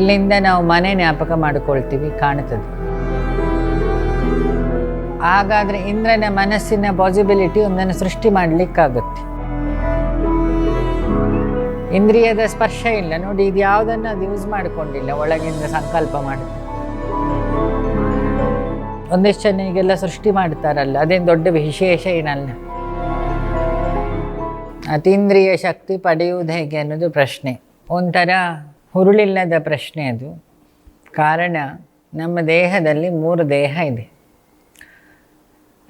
ಇಲ್ಲಿಂದ ನಾವು ಮನೆ ಜ್ಞಾಪಕ ಮಾಡಿಕೊಳ್ತೀವಿ, ಕಾಣ್ತದೆ. ಹಾಗಾದ್ರೆ ಇಂದ್ರನ ಮನಸ್ಸಿನ ಪಾಸಿಬಿಲಿಟಿ ಒಂದನ್ನು ಸೃಷ್ಟಿ ಮಾಡಲಿಕ್ಕಾಗುತ್ತೆ. ಇಂದ್ರಿಯದ ಸ್ಪರ್ಶ ಇಲ್ಲ. ನೋಡಿ, ಇದು ಯಾವುದನ್ನು ಅದು ಯೂಸ್ ಮಾಡಿಕೊಂಡಿಲ್ಲ, ಒಳಗಿಂದ ಸಂಕಲ್ಪ ಮಾಡುತ್ತೆ ಒಂದಿಷ್ಟು ಜನ ಈಗೆಲ್ಲ ಸೃಷ್ಟಿ ಮಾಡ್ತಾರಲ್ಲ, ಅದೇನು ದೊಡ್ಡ ವಿಶೇಷ ಏನಲ್ಲ. ಅತೀಂದ್ರಿಯ ಶಕ್ತಿ ಪಡೆಯುವುದು ಹೇಗೆ ಅನ್ನೋದು ಪ್ರಶ್ನೆ. ಒಂಥರ ಹುರುಳಿಲ್ಲದ ಪ್ರಶ್ನೆ ಅದು. ಕಾರಣ, ನಮ್ಮ ದೇಹದಲ್ಲಿ ಮೂರು ದೇಹ ಇದೆ.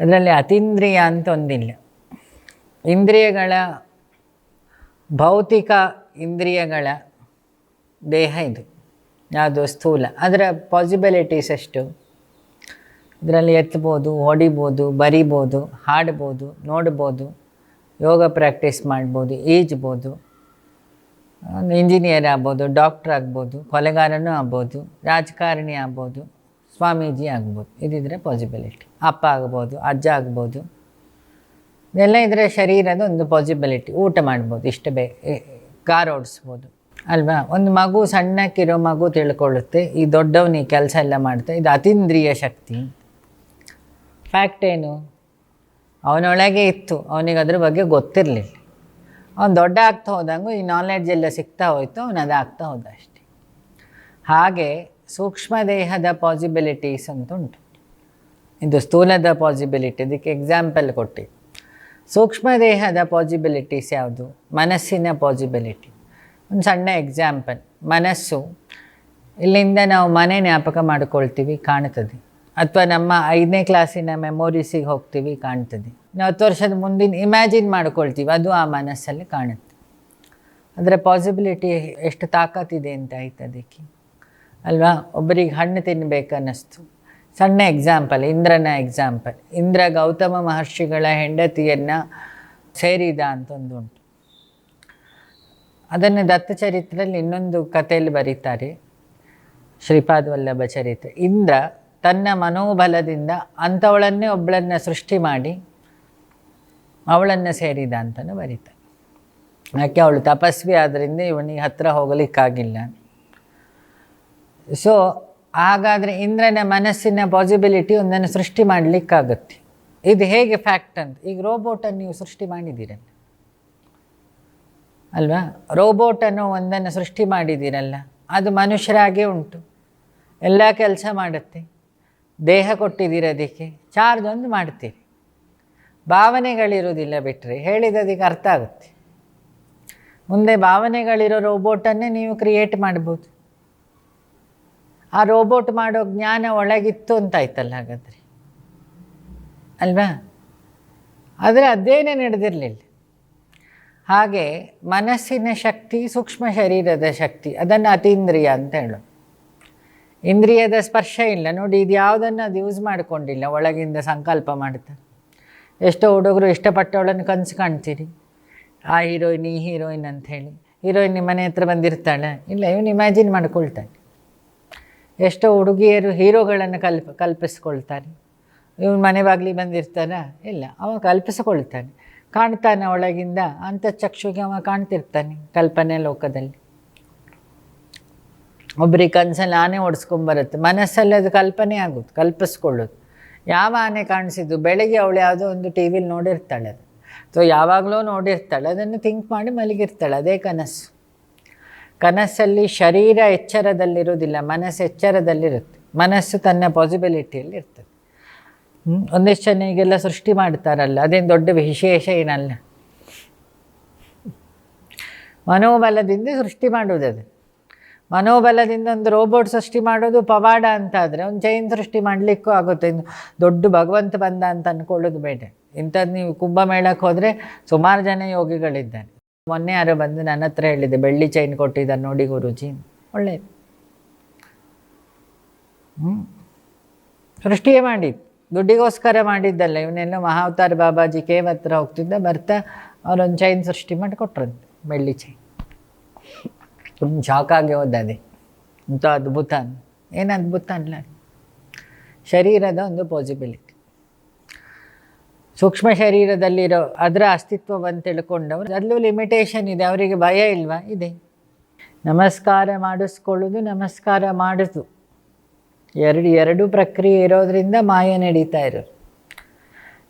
ಅದರಲ್ಲಿ ಅತೀಂದ್ರಿಯ ಅಂತ ಒಂದಿಲ್ಲ ಇಂದ್ರಿಯಗಳ ಭೌತಿಕ ಇಂದ್ರಿಯಗಳ ದೇಹ ಇದು. ಯಾವುದು ಸ್ಥೂಲ. ಅದರ ಪಾಸಿಬಿಲಿಟೀಸ್ ಎಷ್ಟು? ಇದರಲ್ಲಿ ಎತ್ಬೋದು ಹೊಡಿಬೋದು, ಬರಿಬೋದು, ಹಾಡ್ಬೋದು, ನೋಡ್ಬೋದು, ಯೋಗ ಪ್ರಾಕ್ಟೀಸ್ ಮಾಡ್ಬೋದು, ಈಜ್ಬೋದು. ಒಂದು ಇಂಜಿನಿಯರ್ ಆಗ್ಬೋದು ಡಾಕ್ಟ್ರ್ ಆಗ್ಬೋದು, ಕೊಲೆಗಾರನೂ ಆಗ್ಬೋದು, ರಾಜಕಾರಣಿ ಆಗ್ಬೋದು, ಸ್ವಾಮೀಜಿ ಆಗ್ಬೋದು. ಇದಿದ್ರೆ ಪಾಸಿಬಿಲಿಟಿ ಅಪ್ಪ ಆಗ್ಬೋದು, ಅಜ್ಜ ಆಗ್ಬೋದು. ಇದೆಲ್ಲ ಇದ್ರೆ ಶರೀರದ ಒಂದು ಪಾಸಿಬಿಲಿಟಿ ಊಟ ಮಾಡ್ಬೋದು, ಇಷ್ಟು ಬೇ ಕಾರ್ ಓಡಿಸ್ಬೋದು. ಅಲ್ವಾ? ಒಂದು ಮಗು ಸಣ್ಣಕ್ಕಿರೋ ಮಗು ತಿಳ್ಕೊಳ್ಳುತ್ತೆ, ಈ ದೊಡ್ಡವನು ಈ ಕೆಲಸ ಎಲ್ಲ ಮಾಡ್ತಾ, ಇದು ಅತೀಂದ್ರಿಯ ಶಕ್ತಿ. ಫ್ಯಾಕ್ಟ್ ಏನು? ಅವನೊಳಗೆ ಇತ್ತು ಅವನಿಗೆ ಅದ್ರ ಬಗ್ಗೆ ಗೊತ್ತಿರಲಿಲ್ಲ. ಅವನು ದೊಡ್ಡ ಆಗ್ತಾ ಹೋದಂಗೂ ಈ ನಾಲೆಡ್ಜ್ ಎಲ್ಲ ಸಿಗ್ತಾ ಹೋಯ್ತು, ಅವನು ಅದಾಗ್ತಾ ಹೋದ ಅಷ್ಟೆ ಹಾಗೆ ಸೂಕ್ಷ್ಮ ದೇಹದ ಪಾಸಿಬಿಲಿಟೀಸ್ ಅಂತ ಉಂಟು. ಇದು ಸ್ಥೂಲದ ಪಾಸಿಬಿಲಿಟಿ ಇದಕ್ಕೆ ಎಕ್ಸಾಂಪಲ್ ಕೊಟ್ಟಿ. ಸೂಕ್ಷ್ಮ ದೇಹದ ಪಾಸಿಬಿಲಿಟೀಸ್ ಯಾವುದು? ಮನಸ್ಸಿನ ಪಾಸಿಬಿಲಿಟಿ ಒಂದು ಸಣ್ಣ ಎಕ್ಸಾಂಪಲ್ ಮನಸ್ಸು. ಇಲ್ಲಿಂದ ನಾವು ಮನೆ ಜ್ಞಾಪಕ ಮಾಡಿಕೊಳ್ತೀವಿ, ಕಾಣ್ತದೆ. ಅಥವಾ ನಮ್ಮ ಐದನೇ ಕ್ಲಾಸಿನ ಮೆಮೊರೀಸಿಗೆ ಹೋಗ್ತೀವಿ, ಕಾಣ್ತದೆ. ನಾವು ಹತ್ತು ವರ್ಷದ ಮುಂದಿನ ಇಮ್ಯಾಜಿನ್ ಮಾಡ್ಕೊಳ್ತೀವಿ, ಅದು ಆ ಮನಸ್ಸಲ್ಲಿ ಕಾಣುತ್ತೆ. ಅದರ ಪಾಸಿಬಿಲಿಟಿ ಎಷ್ಟು ತಾಕತ್ತಿದೆ ಅಂತ ಆಯ್ತು ಅದಕ್ಕೆ. ಅಲ್ವಾ? ಒಬ್ಬರಿಗೆ ಹಣ್ಣು ತಿನ್ನಬೇಕನ್ನಿಸ್ತು ಸಣ್ಣ ಎಕ್ಸಾಂಪಲ್ ಇಂದ್ರನ ಎಕ್ಸಾಂಪಲ್ ಇಂದ್ರ ಗೌತಮ ಮಹರ್ಷಿಗಳ ಹೆಂಡತಿಯನ್ನು ಸೇರಿದ ಅಂತ ಒಂದು ಉಂಟು ಅದನ್ನು ದತ್ತಚರಿತ್ರೆಯಲ್ಲಿ ಇನ್ನೊಂದು ಕಥೆಯಲ್ಲಿ ಬರೀತಾರೆ. ಶ್ರೀಪಾದ ವಲ್ಲಭ ಚರಿತ್ರೆ. ಇಂದ್ರ ತನ್ನ ಮನೋಬಲದಿಂದ ಅಂಥವಳನ್ನೇ ಒಬ್ಬಳನ್ನು ಸೃಷ್ಟಿ ಮಾಡಿ ಅವಳನ್ನು ಸೇರಿದ ಅಂತಲೂ ಬರೀತಾನೆ. ಯಾಕೆ ಅವಳು ತಪಸ್ವಿ ಆದ್ದರಿಂದ ಇವನಿಗೆ ಹತ್ತಿರ ಹೋಗಲಿಕ್ಕಾಗಿಲ್ಲ. ಸೊ ಹಾಗಾದರೆ ಇಂದ್ರನ ಮನಸ್ಸಿನ ಪಾಸಿಬಿಲಿಟಿ ಒಂದನ್ನು ಸೃಷ್ಟಿ ಮಾಡಲಿಕ್ಕಾಗುತ್ತೆ. ಇದು ಹೇಗೆ ಫ್ಯಾಕ್ಟ್ ಅಂತ, ಈಗ ರೋಬೋಟನ್ನು ನೀವು ಸೃಷ್ಟಿ ಮಾಡಿದ್ದೀರಲ್ಲ. ಅಲ್ವಾ? ರೋಬೋಟನ್ನು ಒಂದನ್ನು ಸೃಷ್ಟಿ ಮಾಡಿದ್ದೀರಲ್ಲ, ಅದು ಮನುಷ್ಯರಾಗೇ ಉಂಟು. ಎಲ್ಲ ಕೆಲಸ ಮಾಡುತ್ತೆ. ದೇಹ ಕೊಟ್ಟಿದ್ದೀರ ಅದಕ್ಕೆ? ಚಾರ್ಜ್ ಒಂದು ಮಾಡ್ತೀರಿ. ಭಾವನೆಗಳಿರೋದಿಲ್ಲ ಬಿಟ್ಟರೆ ಹೇಳಿದದಕ್ಕೆ ಅರ್ಥ ಆಗುತ್ತೆ. ಮುಂದೆ ಭಾವನೆಗಳಿರೋ ರೋಬೋಟನ್ನೇ ನೀವು ಕ್ರಿಯೇಟ್ ಮಾಡ್ಬೋದು. ಆ ರೋಬೋಟ್ ಮಾಡೋ ಜ್ಞಾನ ಒಳಗಿತ್ತು ಅಂತಾಯ್ತಲ್ಲ ಹಾಗಾದರೆ? ಅಲ್ವಾ? ಆದರೆ ಅದೇನೇ ನಡೆದಿರಲಿಲ್ಲ. ಹಾಗೆ ಮನಸ್ಸಿನ ಶಕ್ತಿ, ಸೂಕ್ಷ್ಮ ಶರೀರದ ಶಕ್ತಿ, ಅದನ್ನು ಅತೀಂದ್ರಿಯ ಅಂತ ಹೇಳೋದು. ಇಂದ್ರಿಯದ ಸ್ಪರ್ಶ ಇಲ್ಲ. ನೋಡಿ, ಇದು ಯಾವುದನ್ನು ಅದು ಯೂಸ್ ಮಾಡಿಕೊಂಡಿಲ್ಲ, ಒಳಗಿಂದ ಸಂಕಲ್ಪ ಮಾಡ್ತಾರೆ ಎಷ್ಟೋ ಹುಡುಗರು ಇಷ್ಟಪಟ್ಟವಳನ್ನು ಕನಸು ಕಾಣ್ತೀರಿ. ಆ ಹೀರೋಯಿನ್ ಈ ಹೀರೋಯಿನ್ ಅಂತ ಹೇಳಿ ಹೀರೋಯಿನ್ ನಿಮ್ಮ ಮನೆ ಹತ್ರ ಬಂದಿರ್ತಾಳೆ. ಇಲ್ಲ, ಇವನು ಇಮ್ಯಾಜಿನ್ ಮಾಡ್ಕೊಳ್ತಾನೆ. ಎಷ್ಟೋ ಹುಡುಗಿಯರು ಹೀರೋಗಳನ್ನು ಕಲ್ಪ, ಕಲ್ಪಿಸ್ಕೊಳ್ತಾರೆ. ಇವನು ಮನೆ ಬಾಗಿಲಿಗೆ ಬಂದಿರ್ತಾನ ಇಲ್ಲ, ಅವ ಕಲ್ಪಿಸ್ಕೊಳ್ತಾನೆ. ಕಾಣ್ತಾನೆ ಒಳಗಿಂದ, ಅಂತಃಚಕ್ಷುಗೆ ಅವ ಕಾಣ್ತಿರ್ತಾನೆ ಕಲ್ಪನೆ ಲೋಕದಲ್ಲಿ. ಒಬ್ರಿಗೆ ಕನಸಲ್ಲಿ ಆನೆ ಓಡಿಸ್ಕೊಂಬರುತ್ತೆ. ಮನಸ್ಸಲ್ಲಿ ಅದು ಕಲ್ಪನೆ ಆಗೋದು, ಕಲ್ಪಿಸ್ಕೊಳ್ಳೋದು. ಯಾವ ಆನೆ ಕಾಣಿಸಿದ್ದು? ಬೆಳಗ್ಗೆ ಅವಳು ಯಾವುದೋ ಒಂದು ಟಿ ವಿಲಿ ನೋಡಿರ್ತಾಳೆ ಅದು. ಅಥವಾ ಯಾವಾಗಲೂ ನೋಡಿರ್ತಾಳೆ, ಅದನ್ನು ಥಿಂಕ್ ಮಾಡಿ ಮಲಗಿರ್ತಾಳೆ, ಅದೇ ಕನಸು. ಕನಸಲ್ಲಿ ಶರೀರ ಎಚ್ಚರದಲ್ಲಿರೋದಿಲ್ಲ ಮನಸ್ಸು ಎಚ್ಚರದಲ್ಲಿರುತ್ತೆ. ಮನಸ್ಸು ತನ್ನ ಪಾಸಿಬಿಲಿಟಿಯಲ್ಲಿ ಇರ್ತದೆ? ಒಂದಿಷ್ಟು ಜನ ಈಗೆಲ್ಲ ಸೃಷ್ಟಿ ಮಾಡ್ತಾರಲ್ಲ, ಅದೇನು ದೊಡ್ಡ ವಿಶೇಷ ಏನಲ್ಲ. ಮನೋಬಲದಿಂದ ಸೃಷ್ಟಿ ಮಾಡೋದು ಅದು ಮನೋಬಲದಿಂದ ಒಂದು ರೋಬೋಟ್ ಸೃಷ್ಟಿ ಮಾಡೋದು ಪವಾಡ ಅಂತಾದರೆ ಒಂದು ಚೈನ್ ಸೃಷ್ಟಿ ಮಾಡಲಿಕ್ಕೂ ಆಗುತ್ತೆ. ಇನ್ನು ದೊಡ್ಡ ಭಗವಂತ ಬಂದ ಅಂತ ಅಂದ್ಕೊಳ್ಳೋದು ಬೇಡ. ಇಂಥದ್ದು ನೀವು ಕುಂಭಮೇಳಕ್ಕೆ ಹೋದರೆ ಸುಮಾರು ಜನ ಯೋಗಿಗಳಿದ್ದಾರೆ. ಮೊನ್ನೆ ಯಾರೋ ಬಂದು ನನ್ನ ಹತ್ರ ಹೇಳಿದೆ ಬೆಳ್ಳಿ ಚೈನ್ ಕೊಟ್ಟಿದ್ದಾರೆ ನೋಡಿ ಗುರುಜಿ. ಒಳ್ಳೆಯದು ಹ್ಞೂ ಸೃಷ್ಟಿಯೇ ಮಾಡಿದ್ದು. ದುಡ್ಡಿಗೋಸ್ಕರ ಮಾಡಿದ್ದಲ್ಲ. ಇವನೆಲ್ಲ ಮಹಾವತಾರ ಬಾಬಾಜಿ ಕೇವ್ ಹತ್ರ ಹೋಗ್ತಿದ್ದ, ಬರ್ತಾ ಅವರೊಂದು ಚೈನ್ ಸೃಷ್ಟಿ ಮಾಡಿ ಕೊಟ್ರಂತೆ ಬೆಳ್ಳಿ ಚೈನ್ ಶಾಕ್ ಆಗಿ ಹೋದದೆ. ಇಂಥ ಅದ್ಭುತ ಏನು ಅದ್ಭುತ ಅಲ್ಲ ಶರೀರದ ಒಂದು ಪಾಸಿಬಿಲಿಟಿ ಸೂಕ್ಷ್ಮ ಶರೀರದಲ್ಲಿರೋ ಅದರ ಅಸ್ತಿತ್ವವನ್ನು ತಿಳ್ಕೊಂಡವ್ರು ಅದರಲ್ಲೂ ಲಿಮಿಟೇಷನ್ ಇದೆ, ಅವರಿಗೆ ಭಯ ಇಲ್ವಾ? ಇದೆ. ನಮಸ್ಕಾರ ಮಾಡಿಸ್ಕೊಳ್ಳೋದು, ನಮಸ್ಕಾರ ಮಾಡೋದು. ಎರಡು ಎರಡು ಪ್ರಕ್ರಿಯೆ ಇರೋದರಿಂದ ಮಾಯ ನಡೀತಾ ಇರೋರು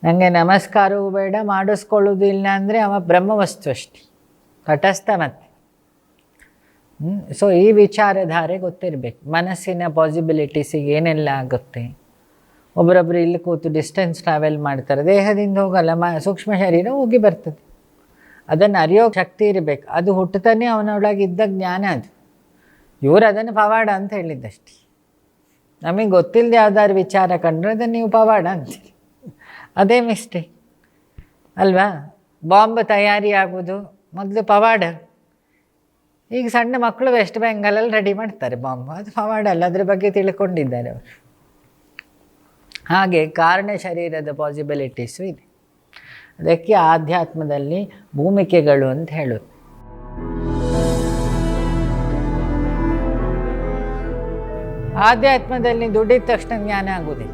ನನಗೆ ನಮಸ್ಕಾರವೂ ಬೇಡ, ಮಾಡಿಸ್ಕೊಳ್ಳೋದು ಇಲ್ಲ ಅಂದರೆ ಅವ ಬ್ರಹ್ಮವಸ್ತು ಅಷ್ಟೆ. ತಟಸ್ಥ ಮತ್ತೆ. ಸೊ ಈ ವಿಚಾರಧಾರೆ ಗೊತ್ತಿರಬೇಕು. ಮನಸ್ಸಿನ ಪಾಸಿಬಿಲಿಟೀಸಿಗೆ ಏನೆಲ್ಲ ಆಗುತ್ತೆ? ಒಬ್ಬರೊಬ್ಬರು ಇಲ್ಲಿ ಕೂತು ಡಿಸ್ಟೆನ್ಸ್ ಟ್ರಾವೆಲ್ ಮಾಡ್ತಾರೆ. ದೇಹದಿಂದ ಹೋಗಲ್ಲ, ಮ, ಸೂಕ್ಷ್ಮ ಶರೀರ ಹೋಗಿ ಬರ್ತದೆ. ಅದನ್ನು ಅರಿಯೋ ಶಕ್ತಿ ಇರಬೇಕು. ಅದು ಹುಟ್ಟುತ್ತಾನೆ ಅವನೊಳಗಿದ್ದ ಜ್ಞಾನ ಅದು. ಇವರು ಅದನ್ನು ಪವಾಡ ಅಂತ ಹೇಳಿದ್ದಷ್ಟೇ. ನಮಗೆ ಗೊತ್ತಿಲ್ಲದೆ ಯಾವ್ದಾದ್ರು ವಿಚಾರ ಕಂಡ್ರೆ ಅದನ್ನು ನೀವು ಪವಾಡ ಅಂತೀರಿ. ಅದೇ ಮಿಸ್ಟೇಕ್ ಅಲ್ವಾ? ಬಾಂಬ್ ತಯಾರಿ ಆಗೋದು ಮೊದಲು ಪವಾಡ. ಈಗ ಸಣ್ಣ ಮಕ್ಕಳು ವೆಸ್ಟ್ ಬೆಂಗಾಲಲ್ಲಿ ರೆಡಿ ಮಾಡ್ತಾರೆ. ಬಾಂಬ್ ಅದು ಮಾಡಲ್ಲ ಅದ್ರ ಬಗ್ಗೆ ತಿಳ್ಕೊಂಡಿದ್ದಾರೆ ಅವರು. ಹಾಗೆ ಕಾರಣ ಶರೀರದ ಪಾಸಿಬಿಲಿಟೀಸು ಇದೆ. ಅದಕ್ಕೆ ಆಧ್ಯಾತ್ಮದಲ್ಲಿ ಭೂಮಿಕೆಗಳು ಅಂತ ಹೇಳೋದು. ಆಧ್ಯಾತ್ಮದಲ್ಲಿ ದುಡ್ಡಿದ ತಕ್ಷಣ ಜ್ಞಾನ ಆಗೋದಿಲ್ಲ.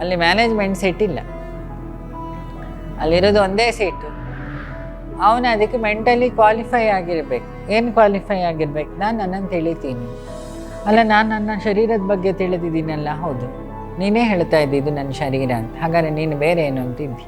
ಅಲ್ಲಿ ಮ್ಯಾನೇಜ್ಮೆಂಟ್ ಸೀಟ್ ಇಲ್ಲ. ಅಲ್ಲಿರೋದು ಒಂದೇ ಸೀಟು ಅವನು ಅದಕ್ಕೆ ಮೆಂಟಲಿ ಕ್ವಾಲಿಫೈ ಆಗಿರ್ಬೇಕು. ಏನು ಕ್ವಾಲಿಫೈ ಆಗಿರ್ಬೇಕು? ನಾನು ನನ್ನನ್ನು ತಿಳಿತೀನಿ. ಅಲ್ಲ, ನಾನು ನನ್ನ ಶರೀರದ ಬಗ್ಗೆ ತಿಳಿದಿದ್ದೀನಲ್ಲ, ಹೌದು. ನೀನೇ ಹೇಳ್ತಾ ಇದ್ದಿದ್ದು ನನ್ನ ಶರೀರ ಅಂತ. ಹಾಗಾದ್ರೆ ನೀನು ಬೇರೆ ಏನು ಅಂತಿದ್ದಿ?